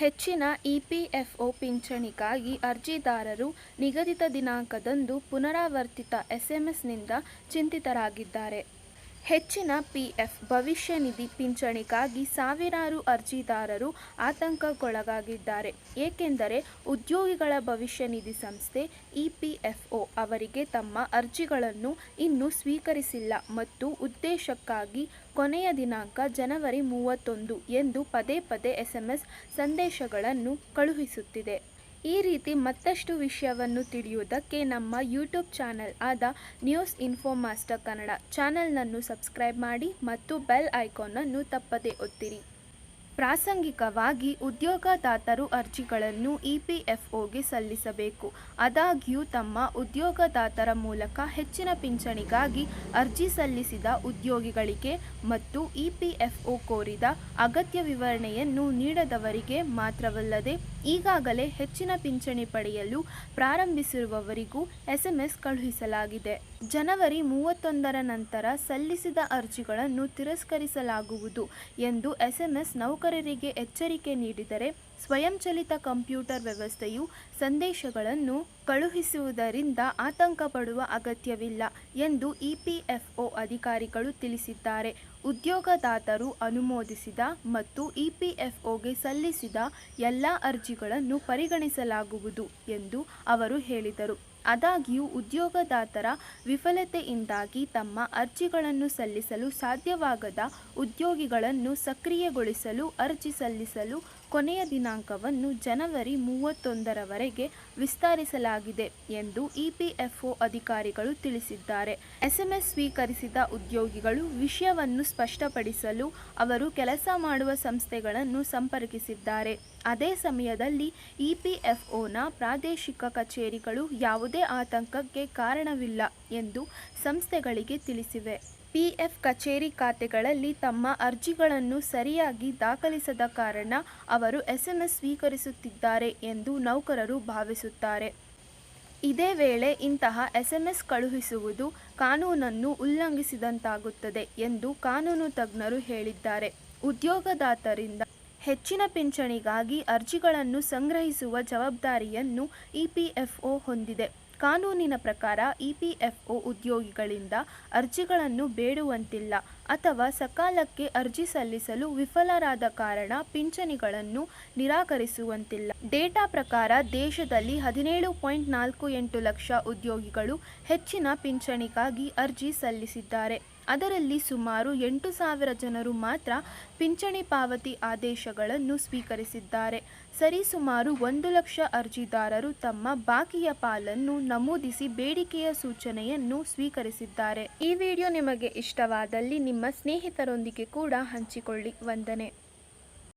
ಹೆಚ್ಚಿನ ಇಪಿಎಫ್ಒ ಪಿಂಚಣಿಗಾಗಿ ಅರ್ಜಿದಾರರು ನಿಗದಿತ ದಿನಾಂಕದಂದು ಪುನರಾವರ್ತಿತ ಎಸ್ಎಂಎಸ್ನಿಂದ ಚಿಂತಿತರಾಗಿದ್ದಾರೆ. ಹೆಚ್ಚಿನ ಪಿಎಫ್, ಭವಿಷ್ಯ ನಿಧಿ ಪಿಂಚಣಿಗಾಗಿ ಸಾವಿರಾರು ಅರ್ಜಿದಾರರು ಆತಂಕಕ್ಕೊಳಗಾಗಿದ್ದಾರೆ. ಏಕೆಂದರೆ ಉದ್ಯೋಗಿಗಳ ಭವಿಷ್ಯ ನಿಧಿ ಸಂಸ್ಥೆ ಇಪಿಎಫ್ಒ ಅವರಿಗೆ ತಮ್ಮ ಅರ್ಜಿಗಳನ್ನು ಇನ್ನೂ ಸ್ವೀಕರಿಸಿಲ್ಲ ಮತ್ತು ಉದ್ದೇಶಕ್ಕಾಗಿ ಕೊನೆಯ ದಿನಾಂಕ ಜನವರಿ ಮೂವತ್ತೊಂದು ಎಂದು ಪದೇ ಪದೇ ಎಸ್ಎಂಎಸ್ ಸಂದೇಶಗಳನ್ನು ಕಳುಹಿಸುತ್ತಿದೆ. ಈ ರೀತಿ ಮತ್ತಷ್ಟು ವಿಷಯವನ್ನು ತಿಳಿಯುವುದಕ್ಕೆ ನಮ್ಮ ಯೂಟ್ಯೂಬ್ ಚಾನೆಲ್ ಆದ ನ್ಯೂಸ್ ಇನ್ಫೋ ಮಾಸ್ಟರ್ ಕನ್ನಡ ಚಾನಲ್ನನ್ನು ಸಬ್ಸ್ಕ್ರೈಬ್ ಮಾಡಿ ಮತ್ತು ಬೆಲ್ ಐಕಾನನ್ನು ತಪ್ಪದೇ ಒತ್ತಿರಿ. ಪ್ರಾಸಂಗಿಕವಾಗಿ ಉದ್ಯೋಗದಾತರು ಅರ್ಜಿಗಳನ್ನು ಇಪಿಎಫ್ಒಗೆ ಸಲ್ಲಿಸಬೇಕು. ಆದಾಗ್ಯೂ ತಮ್ಮ ಉದ್ಯೋಗದಾತರ ಮೂಲಕ ಹೆಚ್ಚಿನ ಪಿಂಚಣಿಗಾಗಿ ಅರ್ಜಿ ಸಲ್ಲಿಸಿದ ಉದ್ಯೋಗಿಗಳಿಗೆ ಮತ್ತು ಇಪಿಎಫ್ಒ ಕೋರಿದ ಅಗತ್ಯ ವಿವರಣೆಯನ್ನು ನೀಡದವರಿಗೆ ಮಾತ್ರವಲ್ಲದೆ ಈಗಾಗಲೇ ಹೆಚ್ಚಿನ ಪಿಂಚಣಿ ಪಡೆಯಲು ಪ್ರಾರಂಭಿಸಿರುವವರಿಗೂ ಎಸ್ಎಂಎಸ್ ಕಳುಹಿಸಲಾಗಿದೆ. ಜನವರಿ ಮೂವತ್ತೊಂದರ ನಂತರ ಸಲ್ಲಿಸಿದ ಅರ್ಜಿಗಳನ್ನು ತಿರಸ್ಕರಿಸಲಾಗುವುದು ಎಂದು ಎಸ್ಎಂಎಸ್ ನೌಕರರಿಗೆ ಎಚ್ಚರಿಕೆ ನೀಡಿದರೆ ಸ್ವಯಂಚಲಿತ ಕಂಪ್ಯೂಟರ್ ವ್ಯವಸ್ಥೆಯು ಸಂದೇಶಗಳನ್ನು ಕಳುಹಿಸುವುದರಿಂದ ಆತಂಕ ಪಡುವ ಅಗತ್ಯವಿಲ್ಲ ಎಂದು ಇಪಿಎಫ್ಒ ಅಧಿಕಾರಿಗಳು ತಿಳಿಸಿದ್ದಾರೆ. ಉದ್ಯೋಗದಾತರು ಅನುಮೋದಿಸಿದ ಮತ್ತು ಇಪಿಎಫ್ಒಗೆ ಸಲ್ಲಿಸಿದ ಎಲ್ಲ ಅರ್ಜಿಗಳನ್ನು ಪರಿಗಣಿಸಲಾಗುವುದು ಎಂದು ಅವರು ಹೇಳಿದರು. ಆದಾಗ್ಯೂ ಉದ್ಯೋಗದಾತರ ವಿಫಲತೆಯಿಂದಾಗಿ ತಮ್ಮ ಅರ್ಜಿಗಳನ್ನು ಸಲ್ಲಿಸಲು ಸಾಧ್ಯವಾಗದ ಉದ್ಯೋಗಿಗಳನ್ನು ಸಕ್ರಿಯಗೊಳಿಸಲು ಅರ್ಜಿ ಸಲ್ಲಿಸಲು ಕೊನೆಯ ದಿನಾಂಕವನ್ನು ಜನವರಿ ಮೂವತ್ತೊಂದರವರೆಗೆ ವಿಸ್ತರಿಸಲಾಗಿದೆ ಎಂದು ಇಪಿಎಫ್ಒ ಅಧಿಕಾರಿಗಳು ತಿಳಿಸಿದ್ದಾರೆ. ಎಸ್ಎಂಎಸ್ ಸ್ವೀಕರಿಸಿದ ಉದ್ಯೋಗಿಗಳು ವಿಷಯವನ್ನು ಸ್ಪಷ್ಟಪಡಿಸಲು ಅವರು ಕೆಲಸ ಮಾಡುವ ಸಂಸ್ಥೆಗಳನ್ನು ಸಂಪರ್ಕಿಸಿದ್ದಾರೆ. ಅದೇ ಸಮಯದಲ್ಲಿ ಇಪಿಎಫ್ಒನ ಪ್ರಾದೇಶಿಕ ಕಚೇರಿಗಳು ಯಾವುದೇ ಆತಂಕಕ್ಕೆ ಕಾರಣವಿಲ್ಲ ಎಂದು ಸಂಸ್ಥೆಗಳಿಗೆ ತಿಳಿಸಿವೆ. ಪಿಎಫ್ ಕಚೇರಿ ಖಾತೆಗಳಲ್ಲಿ ತಮ್ಮ ಅರ್ಜಿಗಳನ್ನು ಸರಿಯಾಗಿ ದಾಖಲಿಸದ ಕಾರಣ ಅವರು ಎಸ್ಎಂಎಸ್ ಸ್ವೀಕರಿಸುತ್ತಿದ್ದಾರೆ ಎಂದು ನೌಕರರು ಭಾವಿಸುತ್ತಾರೆ. ಇದೇ ವೇಳೆ ಇಂತಹ ಎಸ್ಎಂಎಸ್ ಕಳುಹಿಸುವುದು ಕಾನೂನನ್ನು ಉಲ್ಲಂಘಿಸಿದಂತಾಗುತ್ತದೆ ಎಂದು ಕಾನೂನು ತಜ್ಞರು ಹೇಳಿದ್ದಾರೆ. ಉದ್ಯೋಗದಾತರಿಂದ ಹೆಚ್ಚಿನ ಪಿಂಚಣಿಗಾಗಿ ಅರ್ಜಿಗಳನ್ನು ಸಂಗ್ರಹಿಸುವ ಜವಾಬ್ದಾರಿಯನ್ನು ಇಪಿಎಫ್ಒ ಹೊಂದಿದೆ. ಕಾನೂನಿನ ಪ್ರಕಾರ ಇಪಿಎಫ್ಒ ಉದ್ಯೋಗಿಗಳಿಂದ ಅರ್ಜಿಗಳನ್ನು ಬೇಡುವಂತಿಲ್ಲ. ಅಥವಾ ಸಕಾಲಕ್ಕೆ ಅರ್ಜಿ ಸಲ್ಲಿಸಲು ವಿಫಲರಾದ ಕಾರಣ ಪಿಂಚಣಿಗಳನ್ನು ನಿರಾಕರಿಸುವಂತಿಲ್ಲ. ಡೇಟಾ ಪ್ರಕಾರ ದೇಶದಲ್ಲಿ ಹದಿನೇಳು ಪಾಯಿಂಟ್ ನಾಲ್ಕು ಎಂಟು ಲಕ್ಷ ಉದ್ಯೋಗಿಗಳು ಹೆಚ್ಚಿನ ಪಿಂಚಣಿಗಾಗಿ ಅರ್ಜಿ ಸಲ್ಲಿಸಿದ್ದಾರೆ. ಅದರಲ್ಲಿ ಸುಮಾರು ಎಂಟು ಸಾವಿರ ಜನರು ಮಾತ್ರ ಪಿಂಚಣಿ ಪಾವತಿ ಆದೇಶಗಳನ್ನು ಸ್ವೀಕರಿಸಿದ್ದಾರೆ. ಸರಿಸುಮಾರು ಒಂದು ಲಕ್ಷ ಅರ್ಜಿದಾರರು ತಮ್ಮ ಬಾಕಿಯ ಪಾಲನ್ನು ನಮೂದಿಸಿ ಬೇಡಿಕೆಯ ಸೂಚನೆಯನ್ನು ಸ್ವೀಕರಿಸಿದ್ದಾರೆ. ಈ ವಿಡಿಯೋ ನಿಮಗೆ ಇಷ್ಟವಾದಲ್ಲಿ ನಿಮ್ಮ ಸ್ನೇಹಿತರೊಂದಿಗೆ ಕೂಡ ಹಂಚಿಕೊಳ್ಳಿ. ವಂದನೆ.